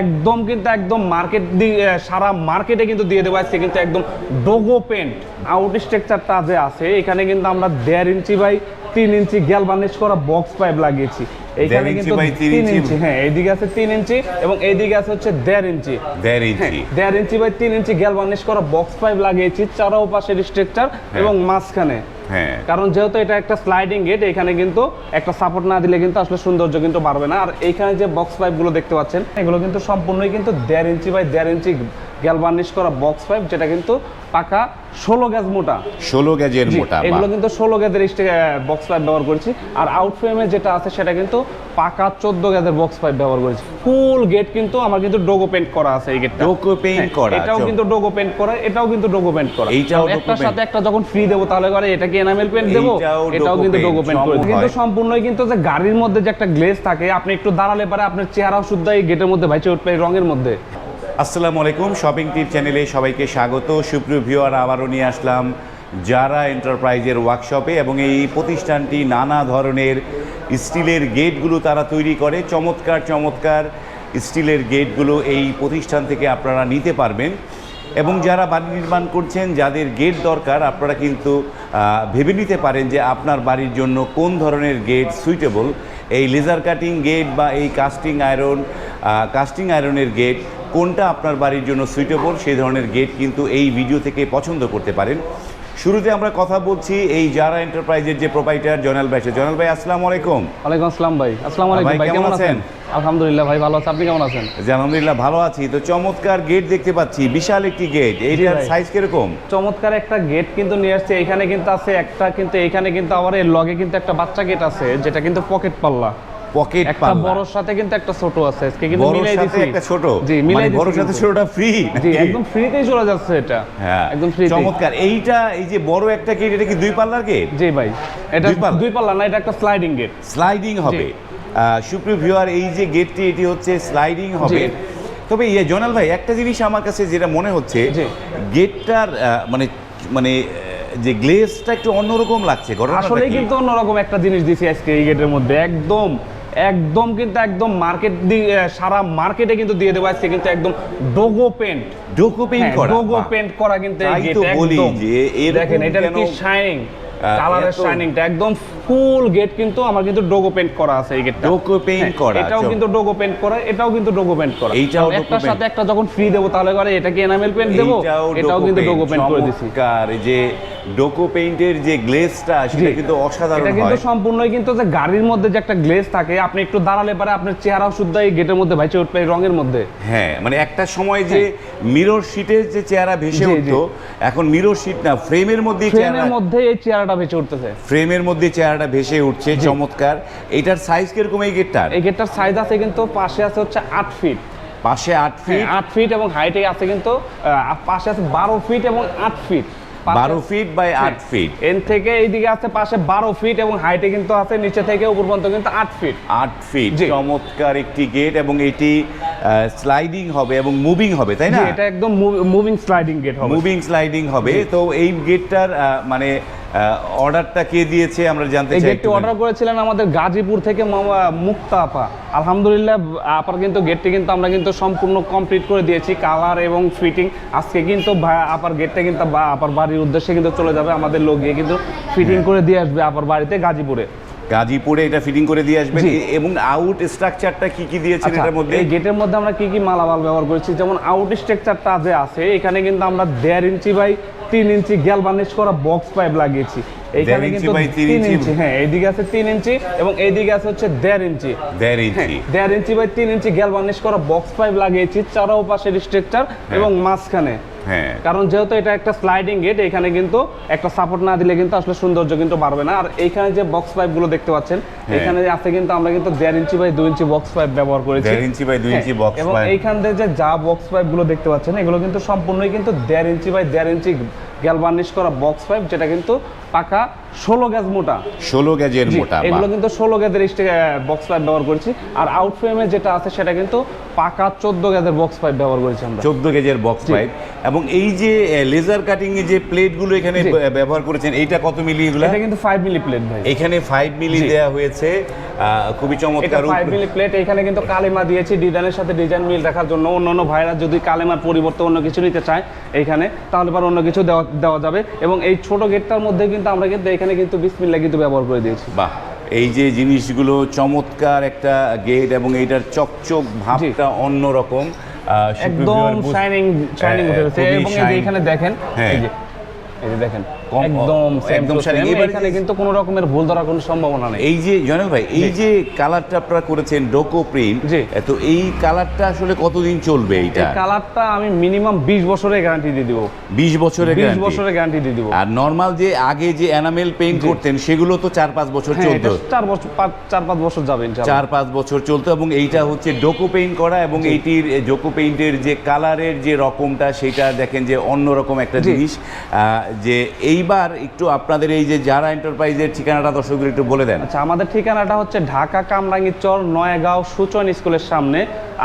একদম কিন্তু একদম মার্কেট সারা মার্কেটে কিন্তু দিয়ে দেবো। আজকে কিন্তু একদম ডোগো পেন্ট আউট স্ট্রাকচারটা যে আছে, এখানে কিন্তু আমরা দেড় ইঞ্চি বাই তিন ইঞ্চি গ্যাল বার্নিশ করা বক্স পাইপ লাগিয়েছি। ইঞ্চি কিন্তু তিন ইঞ্চি? হ্যাঁ এইদিকে আছে তিন ইঞ্চি এবং এইদিকে আছে হচ্ছে দেড় ইঞ্চি। দেড় হ্যাঁ, ইঞ্চি। দেড় ইঞ্চি বাই তিন ইঞ্চি গ্যাল বার্নিশ করা বক্স পাইপ লাগিয়েছি চারো পাশের স্ট্রাকচার এবং মাঝখানে। হ্যাঁ। কারণ যেহেতু এটা একটা স্লাইডিং গেট এখানে কিন্তু একটা সাপোর্ট না দিলে কিন্তু আসলে সৌন্দর্য কিন্তু বাড়বে না। আর এইখানে যে বক্স পাইপগুলো দেখতে পাচ্ছেন এগুলো কিন্তু সম্পূর্ণই কিন্তু দেড় ইঞ্চি বাই দেড় ইঞ্চি গ্যালবার্নিশ করা বক্স পাইপ যেটা কিন্তু পাকা ষোলো গ্যাস মোটা। ষোলো গেজের জি, মোটা এগুলো কিন্তু ষোলো গ্যাসের বক্স পাইপ ব্যবহার করেছি। আর আউট ফ্রেমে যেটা আছে সেটা কিন্তু পাকা চোদ্দ গ্যাসের বক্স পাইপ ব্যবহার করেছি। ফুল গেট কিন্তু আমার কিন্তু ডোগো পেন্ট করা আছে এই গেটটা Dogo paint করা, এটাও কিন্তু ডোগো পেন্ট করা এটাও কিন্তু ডোগো পেন্ট করা। এইটাও একটার সাথে একটা যখন ফ্রি দেবো তাহলে করে এটা কি এনামেল পেন্ট দেবো এটাও কিন্তু ডোগো পেন্ট করে কিন্তু সম্পূর্ণই কিন্তু যে গাড়ির মধ্যে যে একটা গ্লেজ থাকে আপনি একটু দাঁড়ালে পারে আপনার চেহারাও শুদ্ধ এই গেটের মধ্যে ভাইচে উঠবে রঙের মধ্যে। আসসালামু আলাইকুম শপিং টিপ চ্যানেলে সবাইকে স্বাগত। সুপ্রিয় ভিউয়ার, আবারও নিয়ে আসলাম যারা এন্টারপ্রাইজের ওয়ার্কশপে এবং এই প্রতিষ্ঠানটি নানা ধরনের স্টিলের গেটগুলো তারা তৈরি করে। চমৎকার চমৎকার স্টিলের গেটগুলো এই প্রতিষ্ঠান থেকে আপনারা নিতে পারবেন। এবং যারা বাড়ি নির্মাণ করছেন, যাদের গেট দরকার, আপনারা কিন্তু ভেবে নিতে পারেন যে আপনার বাড়ির জন্য কোন ধরনের গেট সুইটেবল এই লেজার কাটিং গেট বা এই কাস্টিং আয়রন কাস্টিং আয়রনের গেট কোনটা আপনার বাড়ির জন্য সুইটেবল সেই ধরনের গেট কিন্তু এই ভিডিও থেকে পছন্দ করতে পারেন। শুরুতে আমরা কথা বলছি এই যারা এন্টারপ্রাইজের যে প্রোপাইটার জয়নাল ভাই। জয়নাল ভাই আসসালামু আলাইকুম। ওয়ালাইকুম আসসালাম ভাই। আসসালামু আলাইকুম ভাই কেমন আছেন? আছেন? আলহামদুলিল্লাহ ভাই ভালো আছে। আপনি কেমন আছেন? জি আলহামদুলিল্লাহ ভালো আছি। তো চমৎকার গেট দেখতে পাচ্ছি। বিশাল একটি গেট এইটার। সাইজ কীরকম? চমৎকার একটা গেট কিন্তু নিয়ে আসছে। এখানে কিন্তু আছে একটা কিন্তু এখানে কিন্তু আবার এর লগে কিন্তু একটা বাচ্চা গেট আছে যেটা কিন্তু পকেট পাল্লা। পকেট একটা বড়র সাথে কিন্তু একটা ছোট আছে আজকে কিন্তু মিলাই দিছি। একটা ছোট? জি মানে মিলাই বড়র সাথে। ছোটটা ফ্রি জি একদম ফ্রিতেই চলে যাচ্ছে এটা। হ্যাঁ একদম ফ্রিতে চমৎকার। এইটা এই যে বড় একটা গেট এটা কি দুই পাল্লার গেট জি ভাই। এটা দুই পাল্লা? না এটা একটা স্লাইডিং গেট স্লাইডিং হবে। সুপ্রিয় ভিউয়ার এই যে গেটটি এটি হচ্ছে স্লাইডিং হবে। তবে ইয়ে জোনাল ভাই একটা জিনিস আমার কাছে যেটা মনে হচ্ছে। গেটটার মানে মানে যে গ্লেজটা একটু অন্যরকম লাগছে ঘটনাটা আসলে কিন্তু অন্যরকম একটা জিনিস দিছি আজকে এই গেটের মধ্যে একদম। একদম কিন্তু একদম মার্কেট সারা মার্কেটে কিন্তু দিয়ে দেবো। আজকে কিন্তু একদম ডোগো পেন্ট ডোকো পেইন্ট করা। ডোগো পেন্ট করা কিন্তু এই গেট বলি যে এরকম দেখেন কেন- কি শাইনিং কালারের শাইনিংটা একদম ফুল গেট কিন্তু আমার কিন্তু ডোগো পেন্ট করা আছে এই গেটটা ডোগো paint করা, এটাও কিন্তু ডোগো পেন্ট করা এটাও কিন্তু ডোগো পেন্ট করা। এইটাও ডোগো paint। সাথে একটা যখন ফ্রি দেবো তাহলে করে এটা কি এনামেল পেন্ট দেবো এটাও কিন্তু ডোগো পেন্ট করে দিছি। এই যে ডোকো পেইন্টের যে গ্লেজটা সেটা কিন্তু অসাধারণ এটা কিন্তু হয়। সম্পূর্ণই কিন্তু যে গাড়ির মধ্যে যে একটা গ্লেজ থাকে আপনি একটু দাঁড়ালে পারে আপনার চেহারাও শুদ্ধ এই গেটের মধ্যে ভাইচে উঠবে এই রঙের মধ্যে। হ্যাঁ মানে একটা সময় যে মিরর শিটের যে চেহারা ভেসে। উঠতো এখন মিরর শিট না ফ্রেমের মধ্যে ট্রেনের মধ্যে এই চেহারাটা ভেসে উঠতেছে। ফ্রেমের মধ্যে চেহারাটা ভেসে উঠছে চমৎকার। এটার সাইজ কীরকম এই গেটটার এই গেটটার সাইজ আছে কিন্তু পাশে আছে হচ্ছে আট ফিট পাশে আট ফিট আট ফিট এবং হাইটে আছে কিন্তু পাশে আছে বারো ফিট এবং আট ফিট বারো ফিট বাই আট ফিট এন থেকে এইদিকে আছে পাশে বারো ফিট এবং হাইটে কিন্তু আছে নিচে থেকে উপর পর্যন্ত কিন্তু আট ফিট আট ফিট। চমৎকার একটি গেট এবং এটি স্লাইডিং হবে এবং মুভিং হবে তাই না? এটা একদম মুভিং স্লাইডিং গেট হবে। মুভিং স্লাইডিং হবে। তো এই গেটটার মানে অর্ডারটা কে দিয়েছে আমরা জানতে চাই গেটটি অর্ডার করেছিলেন আমাদের গাজীপুর থেকে মুক্তা আপা। আলহামদুলিল্লাহ আপার কিন্তু গেটটি কিন্তু আমরা কিন্তু সম্পূর্ণ কমপ্লিট করে দিয়েছি। কালার এবং ফিটিং আজকে কিন্তু আপার গেটটা কিন্তু বা- আপার বাড়ির উদ্দেশ্যে কিন্তু চলে যাবে আমাদের লোক গিয়ে কিন্তু ফিটিং হ্যাঁ। করে দিয়ে আসবে আপার বাড়িতে গাজীপুরে। গাজীপুরে এটা ফিটিং করে দিয়ে। এ- এবং আউট স্ট্রাকচারটা কি কি দিয়েছেন আচ্ছা, এটার মধ্যে? এই গেটের মধ্যে আমরা কি কি মালামাল ব্যবহার করেছি? যেমন আউট স্ট্রাকচারটা যে আছে এখানে কিন্তু আমরা দেড় ইঞ্চি বাই তিন ইঞ্চি গ্যাল বার্নিশ করা বক্স পাইপ লাগিয়েছি। এখানে ইঞ্চি কিন্তু তিন ইঞ্চি? হ্যাঁ এইদিকে আছে তিন ইঞ্চি এবং এইদিকে আছে হচ্ছে দেড় ইঞ্চি। দেড় হ্যাঁ, ইঞ্চি। দেড় ইঞ্চি বাই তিন ইঞ্চি গ্যাল বার্নিশ করা বক্স পাইপ লাগিয়েছি চারো পাশের স্ট্রাকচার এবং মাঝখানে। হ্যাঁ। কারণ যেহেতু এটা একটা স্লাইডিং গেট এখানে কিন্তু একটা সাপোর্ট না দিলে কিন্তু আসলে সৌন্দর্য কিন্তু বাড়বে না। আর এইখানে যে বক্স পাইপগুলো দেখতে পাচ্ছেন হ্যাঁ। এখানে আছে কিন্তু আমরা কিন্তু দেড় ইঞ্চি বাই দুই ইঞ্চি বক্স পাইপ ব্যবহার করেছি। দেড় ইঞ্চি বাই দুই হ্যাঁ, ইঞ্চি বক্স এবং এইখান থেকে যে যা বক্স পাইপগুলো দেখতে পাচ্ছেন এগুলো কিন্তু সম্পূর্ণই কিন্তু দেড় ইঞ্চি বাই দেড় ইঞ্চি গ্যালবার্নিশ করা বক্স পাইপ যেটা কিন্তু পাকা ষোলো গ্যাস মোটা। ষোলো গ্যাজের মোটা এগুলো কিন্তু ষোলো গ্যাজের বক্স পাইপ ব্যবহার করেছি। আর আউট ফ্রেমে যেটা আছে সেটা কিন্তু পাকা চোদ্দ গ্যাজের বক্স পাইপ ব্যবহার করেছি আমরা। চোদ্দ গেজের বক্স। পাইপ এবং এই যে লেজার কাটিং এ যে প্লেটগুলো এখানে ব্যবহার করেছেন এইটা কত মিলি এগুলো? এটা কিন্তু ফাইভ মিলি প্লেট ভাই। এখানে ফাইভ মিলি। দেওয়া হয়েছে খুবই চমৎকার ফাইভ মিলি প্লেট এখানে কিন্তু কালেমা দিয়েছি ডিজাইনের সাথে ডিজাইন মিল রাখার জন্য। অন্য অন্য ভাইরা যদি কালেমার পরিবর্তে অন্য কিছু নিতে চায় এখানে তাহলে পর অন্য কিছু দেওয়া দেওয়া যাবে। এবং এই ছোট গেটটার মধ্যে কিন্তু আমরা কিন্তু এখানে কিন্তু বিসমিল্লা কিন্তু ব্যবহার করে দিয়েছি বাহ এই যে জিনিসগুলো চমৎকার একটা গেট এবং এইটার চকচক ভাবটা অন্যরকম একদম শাইনিং শাইনিং উঠে এবং। এখানে দেখেন হ্যাঁ। এই যে দেখেন একদম একদম এখানে কিন্তু কোনো রকমের ভুল ধরার কোনো সম্ভাবনা নেই। এই যে জয়নাল ভাই এই যে কালারটা আপনারা করেছেন ডোকো প্রিন্ট তো এই কালারটা আসলে কতদিন চলবে এইটা? কালারটা আমি মিনিমাম বিশ বছরের গ্যারান্টি দিয়ে দিব। বিশ বছরের বিশ guarantee। বছরের গ্যারান্টি দিয়ে দিব। আর নর্মাল যে আগে যে এনামেল পেইন্ট করতেন সেগুলো তো চার পাঁচ বছর হ্যাঁ চলতো। এটা চার বছর পাঁচ- চার পাঁচ বছর যাবে ইনশাআল্লাহ। চার পাঁচ বছর চলতো এবং এইটা হচ্ছে ডোকো পেইন্ট করা এবং এইটির ডোকো পেইন্টের যে কালারের যে রকমটা সেটা দেখেন যে অন্যরকম একটা জিনিস। যে এইবার একটু আপনাদের এই যে যারা এন্টারপ্রাইজের ঠিকানাটা দর্শকদের একটু বলে দেন। আচ্ছা আমাদের ঠিকানাটা হচ্ছে ঢাকা কামরাঙ্গি চর, নয়াগাঁও সুচন স্কুলের সামনে।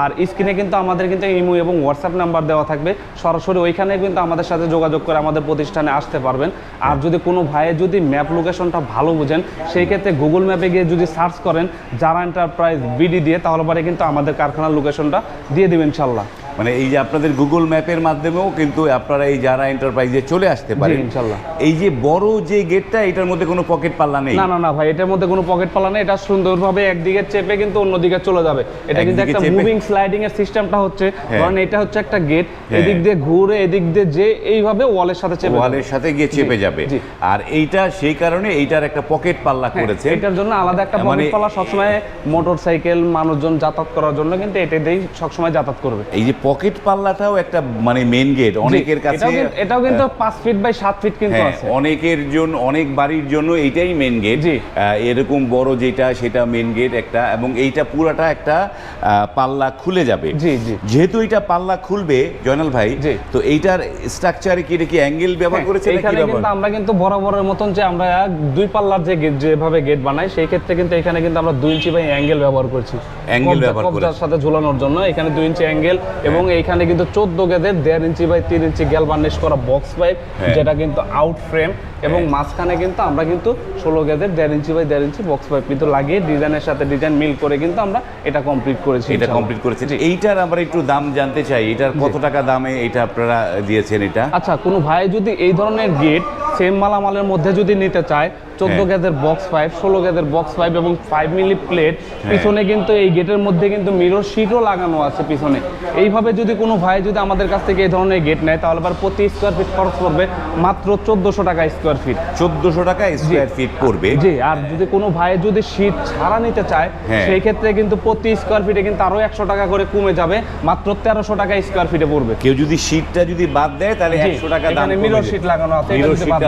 আর স্ক্রিনে কিন্তু আমাদের কিন্তু ইমো এবং হোয়াটসঅ্যাপ নাম্বার দেওয়া থাকবে। সরাসরি ওইখানে কিন্তু আমাদের সাথে যোগাযোগ করে আমাদের প্রতিষ্ঠানে আসতে পারবেন। আর যদি কোনো ভাইয়ে যদি ম্যাপ লোকেশনটা ভালো বুঝেন, সেই ক্ষেত্রে গুগল ম্যাপে গিয়ে যদি সার্চ করেন, যারা এন্টারপ্রাইজ বিডি দিয়ে, তাহলে পরে কিন্তু আমাদের কারখানার লোকেশনটা দিয়ে দেবেন ইনশাল্লাহ মানে এই যে আপনাদের গুগল ম্যাপের মাধ্যমেও কিন্তু আপনারা এই যারা এন্টারপ্রাইজে চলে আসতে পারেন ইনশাল্লাহ। এই যে বড় যে গেটটা এটার মধ্যে কোনো পকেট পাল্লা নেই। না না না ভাই এটার মধ্যে কোনো পকেট পালা নেই এটা সুন্দরভাবে একদিকে চেপে কিন্তু অন্যদিকে চলে যাবে। এটা কিন্তু একটা মুভিং স্লাইডিং এর সিস্টেমটা হচ্ছে হ্যাঁ। কারণ এটা হচ্ছে একটা গেট হ্যাঁ। এদিক দিয়ে ঘুরে এদিক দিয়ে যে এইভাবে ওয়ালের সাথে চেপে ওয়ালের সাথে গিয়ে চেপে যাবে। আর এইটা সেই কারণে এইটার একটা পকেট পাল্লা হ্যাঁ, করেছে। এটার জন্য আলাদা একটা মানে- পকেট পালা সবসময় মোটর সাইকেল মানুষজন যাতায়াত করার জন্য কিন্তু এটা দিয়েই সবসময় যাতায়াত করবে। এই যে পকেট পাল্লাটাও একটা মানে মেন গেট অনেকের কাছে এটাও কিন্তু- পাঁচ ফিট বাই সাত ফিট কিন্তু হ্যাঁ, আছে। অনেকের জন্য অনেক বাড়ির জন্য এইটাই মেন গেট এরকম বড় যেটা সেটা মেন গেট একটা এবং এইটা পুরাটা একটা পাল্লা খুলে যাবে। জি, জি। যেহেতু এটা পাল্লা খুলবে জয়নাল ভাই তো এইটার স্ট্রাকচারে কি এটা কি অ্যাঙ্গেল ব্যবহার করেছে নাকি এখানে কিন্তু আমরা কিন্তু বরাবরের মতন যে আমরা দুই পাল্লার যে যেভাবে গেট বানাই সেই ক্ষেত্রে কিন্তু এখানে কিন্তু আমরা দুই ইঞ্চি বাই অ্যাঙ্গেল ব্যবহার করছি। অ্যাঙ্গেল ব্যবহার করেছি। সাথে ঝুলানোর জন্য এখানে দুই ইঞ্চি অ্যাঙ্গেল এবং এইখানে কিন্তু চোদ্দ গেদের দেড় ইঞ্চি বাই তিন ইঞ্চি গ্যাল বার্নিশ করা বক্স পাইপ হ্যাঁ। যেটা কিন্তু আউট ফ্রেম এবং মাঝখানে কিন্তু আমরা কিন্তু ষোলো গেদের দেড় ইঞ্চি বাই দেড় ইঞ্চি বক্স পাইপ কিন্তু লাগিয়ে ডিজাইনের সাথে ডিজাইন মিল করে কিন্তু আমরা এটা কমপ্লিট করেছি এটা। কমপ্লিট করেছেন এইটার আমরা একটু দাম জানতে চাই। এটার কত টাকা দামে এটা আপনারা দিয়েছেন এটা? আচ্ছা কোনো ভাই যদি এই ধরনের গেট সেম মালামালের মধ্যে যদি নিতে চায় চোদ্দ। গেদের বক্স পাইপ ষোলো গেদের বক্স পাইপ এবং ফাইভ মিলি প্লেট। পিছনে কিন্তু এই গেটের মধ্যে কিন্তু মিরর শিটও লাগানো আছে পিছনে এইভাবে যদি কোনো ভাই যদি আমাদের কাছ থেকে এই ধরনের গেট নেয় তাহলে আবার প্রতি স্কোয়ার ফিট খরচ পড়বে মাত্র চোদ্দোশো টাকা স্কোয়ার ফিট চোদ্দশো টাকা স্কোয়ার ফিট পড়বে জি আর যদি কোনো ভাই যদি শীত ছাড়া নিতে চায় হ্যাঁ। সেই ক্ষেত্রে কিন্তু প্রতি স্কোয়ার ফিটে কিন্তু আরও একশো টাকা করে কমে যাবে মাত্র তেরোশো টাকা স্কোয়ার ফিটে পড়বে কেউ যদি শীটটা যদি বাদ দেয় তাহলে একশো টাকা দাম যাবে। sheet লাগানো আছে,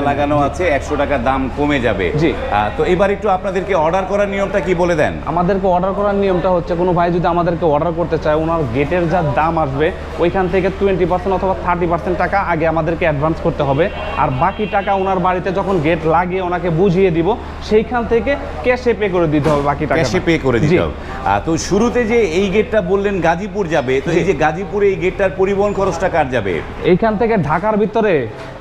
দেন। লাগানো আছে একশো টাকা দাম কমে যাবে। জি। তো এবার একটু আপনাদেরকে অর্ডার করার নিয়মটা কি বলে দেন? আমাদেরকে অর্ডার করার নিয়মটা হচ্ছে কোনো ভাই যদি আমাদেরকে অর্ডার করতে চায় ওনার গেটের যা দাম আসবে ওইখান থেকে টোয়েন্টি পার্সেন্ট অথবা থার্টি পার্সেন্ট টাকা আগে আমাদেরকে অ্যাডভান্স করতে হবে। আর বাকি টাকা ওনার বাড়িতে যখন গেট লাগিয়ে ওনাকে বুঝিয়ে দিব সেইখান থেকে ক্যাশে পে করে দিতে হবে বাকি টাকা ক্যাশে পে করে দিতে হবে। তো শুরুতে যে এই গেটটা বললেন গাজীপুর যাবে তো এই যে গাজীপুরে এই গেটটার পরিবহন খরচটা কার যাবে? এইখান থেকে ঢাকার ভিতরে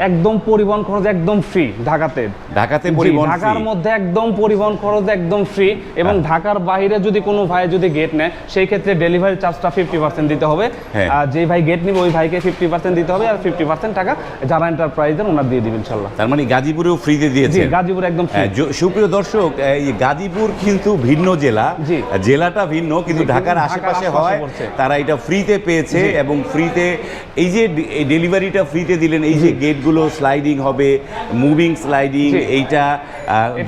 একদম পরিবহন খরচ একদম ফ্রি ঢাকাতে। ঢাকাতে পরিবহন ঢাকার মধ্যে একদম পরিবহন খরচ একদম ফ্রি এবং ঢাকার বাইরে যদি কোনো ভাই যদি গেট নেয় সেই ক্ষেত্রে ডেলিভারি চার্জটা ফিফটি পার্সেন্ট দিতে হবে। হ্যাঁ। আর যে ভাই গেট নিবে ওই ভাইকে ফিফটি পার্সেন্ট দিতে হবে আর ফিফটি পার্সেন্ট টাকা যারা এন্টারপ্রাইজের ওনার দিয়ে দিবেন ইনশাল্লাহ তার মানে গাজীপুরেও ফ্রিতে দিয়েছে। গাজীপুর একদম ফ্রি হ্যাঁ, সুপ্রিয় দর্শক এই গাজীপুর কিন্তু ভিন্ন জেলা। জেলাটা ভিন্ন কিন্তু ঢাকার আশেপাশে হয়। তারা এটা ফ্রিতে পেয়েছে। এবং ফ্রিতে এই যে ডেলিভারিটা ফ্রিতে দিলেন এই যে গেটগুলো স্লাইডিং হবে মুভিং স্লাইডিং এইটা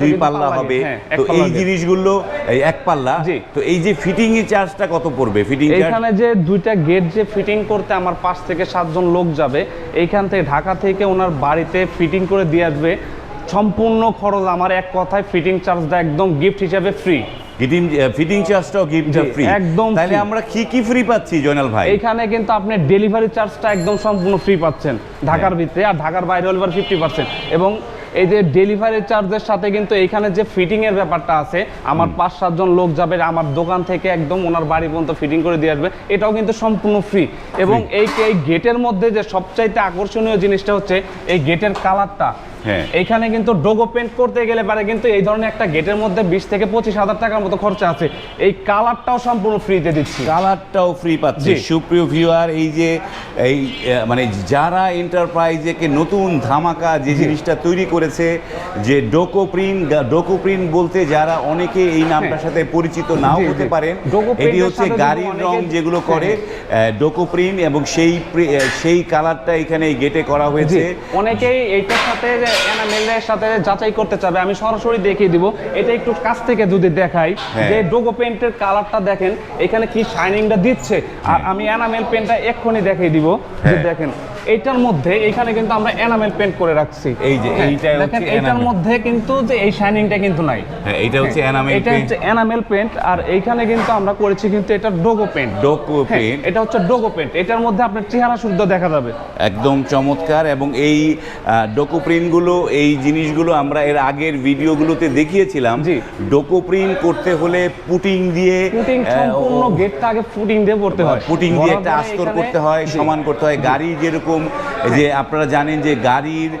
দুই পাল্লা হবে। হ্যাঁ, তো এই জিনিসগুলো এই এক পাল্লা। তো এই যে ফিটিং এর চার্জটা কত পড়বে? ফিটিং এইখানে যে দুইটা গেট যে ফিটিং করতে আমার পাঁচ থেকে সাতজন লোক যাবে এইখান থেকে ঢাকা থেকে ওনার বাড়িতে ফিটিং করে দিয়ে আসবে। সম্পূর্ণ খরচ আমার এক কথায় ফিটিং চার্জটা একদম গিফট হিসাবে ফ্রি ফিটিং ফিটিং চার্জটাও গিফটটা ফ্রি একদম তাহলে আমরা কি কি ফ্রি পাচ্ছি জয়নাল ভাই? এইখানে কিন্তু আপনি ডেলিভারি চার্জটা একদম সম্পূর্ণ ফ্রি পাচ্ছেন ঢাকার ভিতরে। আর ঢাকার বাইরে হলে ফিফটি পার্সেন্ট এবং এই যে ডেলিভারি চার্জের সাথে কিন্তু এইখানে যে ফিটিং এর ব্যাপারটা আছে আমার পাঁচ সাতজন লোক যাবে আমার দোকান থেকে একদম ওনার বাড়ি পর্যন্ত ফিটিং করে দিয়ে আসবে এটাও কিন্তু সম্পূর্ণ ফ্রি এবং এই এই গেটের মধ্যে যে সবচাইতে আকর্ষণীয় জিনিসটা হচ্ছে এই গেটের কালারটা হ্যাঁ। এইখানে কিন্তু ডোগো পেন্ট করতে গেলে পারে কিন্তু এই ধরনের একটা গেটের মধ্যে বিশ থেকে পঁচিশ হাজার টাকার মতো খরচা আছে। এই কালারটাও সম্পূর্ণ ফ্রিতে দিচ্ছি। কালারটাও ফ্রি পাচ্ছে। সুপ্রিয় ভিউয়ার এই যে এই মানে যারা এন্টারপ্রাইজেকে নতুন ধামাকা যে জিনিসটা তৈরি করেছে যে ডোকো প্রিন্ট ডোকো প্রিন্ট বলতে যারা অনেকে এই নামটার সাথে পরিচিত নাও হতে। পারেন এটি হচ্ছে গাড়ির রং যেগুলো করে হ্যাঁ। ডোকো প্রিন্ট এবং সেই সেই কালারটা এখানে এই গেটে করা হয়েছে। অনেকেই এইটার সাথে এনামেলের সাথে যাচাই করতে চাবে আমি সরাসরি দেখিয়ে দিব এটা একটু কাছ থেকে যদি দেখাই হ্যাঁ। যে ডোগো পেন্টের কালারটা দেখেন এখানে কি শাইনিংটা দিচ্ছে আর আমি এনামেল পেন্টটা এক্ষুনি দেখিয়ে দিব যে হ্যাঁ। দেখেন এইটার মধ্যে এখানে কিন্তু আমরা এনামেল পেন্ট করে রাখছি। এই যে, হ্যাঁ, এইটা হচ্ছে এইটার enamel। মধ্যে কিন্তু যে এই শাইনিংটা কিন্তু নাই। হ্যাঁ এটা হচ্ছে হ্যাঁ, এনামেল এটা হচ্ছে এনামেল পেন্ট আর এইখানে কিন্তু আমরা করেছি কিন্তু এটা ডোগো পেন্ট ডোকো পেন্ট এটা হচ্ছে ডোগো পেন্ট এটার মধ্যে আপনার চেহারা শুদ্ধ দেখা যাবে। একদম চমৎকার এবং এই ডোকো প্রিন্টগুলো এই জিনিসগুলো আমরা এর আগের ভিডিওগুলোতে দেখিয়েছিলাম। জি। ডোকো প্রিন্ট করতে হলে পুটিং দিয়ে পুটিং সম্পূর্ণ গেটটা আগে ফুটিং দিয়ে করতে হয়। পুটিং দিয়ে একটা আস্তর করতে হয় সমান করতে হয়। গাড়ি যেরকম home যে আপনারা জানেন যে গাড়ির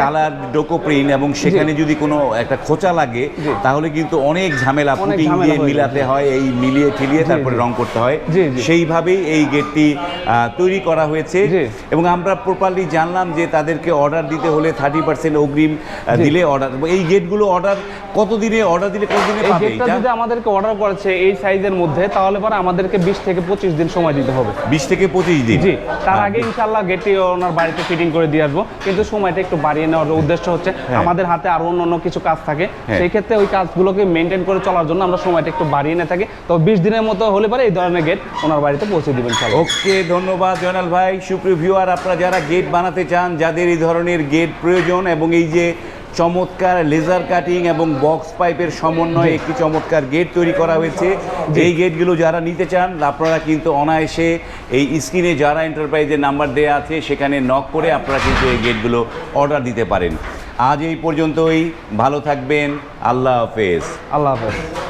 কালার ডোকো প্রিন্ট এবং সেখানে যদি কোনো একটা খোঁচা লাগে তাহলে কিন্তু অনেক ঝামেলা পুটিং দিয়ে মিলাতে হয় এই মিলিয়ে ঠিলিয়ে তারপরে। রং করতে হয়। সেইভাবেই এই গেটটি তৈরি করা হয়েছে। এবং আমরা প্রপারলি জানলাম যে তাদেরকে অর্ডার দিতে হলে থার্টি পার্সেন্ট অগ্রিম দিলে অর্ডার এই গেটগুলো অর্ডার কতদিনে অর্ডার দিলে কতদিনে পাবে এটা? যদি আমাদেরকে অর্ডার করেছে এই সাইজের মধ্যে তাহলে পরে আমাদেরকে বিশ থেকে পঁচিশ দিন সময় দিতে হবে। বিশ থেকে পঁচিশ দিন। জি তার আগে ইনশাল্লাহ গেটটি ওনার বাড়িতে ফিটিং করে দিয়ে আসব। কিন্তু সময়টা একটু বাড়িয়ে নেওয়ার উদ্দেশ্য হচ্ছে হ্যাঁ। আমাদের হাতে আরও অন্য অন্য কিছু কাজ থাকে। হ্যাঁ। সেই ক্ষেত্রে ওই কাজগুলোকে মেনটেন করে চলার জন্য আমরা সময়টা একটু বাড়িয়ে নিয়ে থাকি। তো বিশ দিনের মতো হলে পরে এই ধরনের গেট ওনার বাড়িতে পৌঁছে দিবেন স্যার ওকে ধন্যবাদ জয়নাল ভাই। সুপ্রিয় ভিউয়ার আপনারা যারা গেট বানাতে চান যাদের এই ধরনের গেট প্রয়োজন এবং এই যে চমৎকার লেজার কাটিং এবং বক্স পাইপের সমন্বয়ে একটি চমৎকার গেট তৈরি করা হয়েছে। এই গেটগুলো যারা নিতে চান আপনারা কিন্তু অনায়াসে এই স্ক্রিনে যারা এন্টারপ্রাইজের নাম্বার দেওয়া আছে সেখানে নক করে আপনারা কিন্তু এই গেটগুলো অর্ডার দিতে পারেন। আজ এই পর্যন্তই। ভালো থাকবেন। আল্লাহ হাফেজ। আল্লাহ হাফেজ।